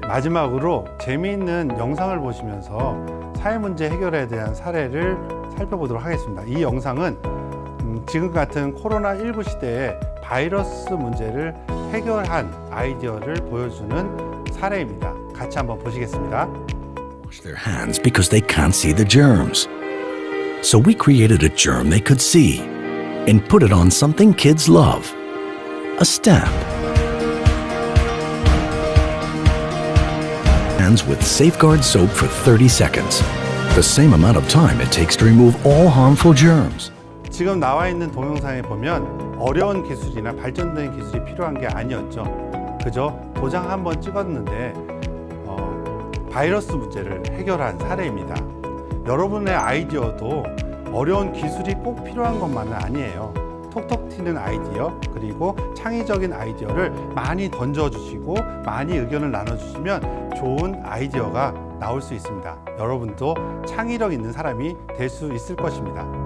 마지막으로 재미있는 영상을 보시면서 사회 문제 해결에 대한 사례를 살펴보도록 하겠습니다. 이 영상은 음, 지금 같은 코로나19 시대에 바이러스 문제를 해결한 아이디어를 보여주는 사례입니다. 같이 한번 보시겠습니다. wash their hands because they can't see the germs. So we created a germ they could see and put it on something kids love a stamp. Hands with Safeguard soap for 30 seconds, the same amount of time it takes to remove all harmful germs. 지금 나와 있는 동영상에 보면 어려운 기술이나 발전된 기술이 필요한 게 아니었죠. 그저 도장 한 번 찍었는데 어, 바이러스 문제를 해결한 사례입니다. 여러분의 아이디어도 어려운 기술이 꼭 필요한 것만은 아니에요. 톡톡 튀는 아이디어 그리고 창의적인 아이디어를 많이 던져주시고 많이 의견을 나눠주시면 좋은 아이디어가 나올 수 있습니다. 여러분도 창의력 있는 사람이 될 수 있을 것입니다.